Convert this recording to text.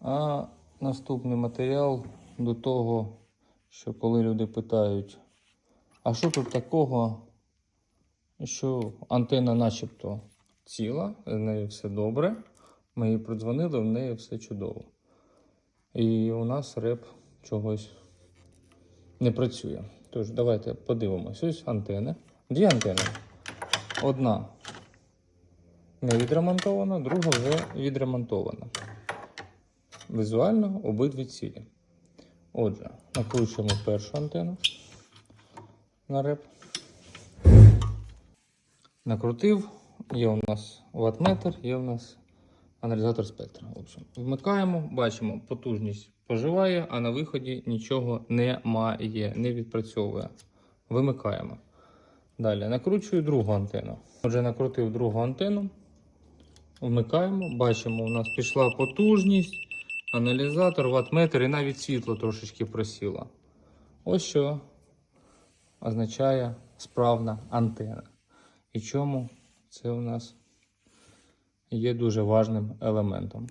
А наступний матеріал до того, що коли люди питають, а що тут такого, що антенна начебто ціла, з нею все добре. Ми її продзвонили, в неї все чудово. І у нас реп чогось не працює. Тож, давайте подивимось. Ось антени. Дві антени. Одна не відремонтована, друга вже відремонтована. Візуально обидві цілі. Отже, накручуємо першу антенну на реп. Накрутив. Є у нас ватметр, є у нас аналізатор спектра. В общем, вмикаємо, бачимо, потужність поживає, а на виході нічого немає, не відпрацьовує. Вимикаємо. Далі накручую другу антенну. Отже, накрутив другу антенну. Вмикаємо, бачимо, у нас пішла потужність, аналізатор, ватметр і навіть світло трошечки просіло. Ось що означає справна антена. І чому це у нас є дуже важним елементом.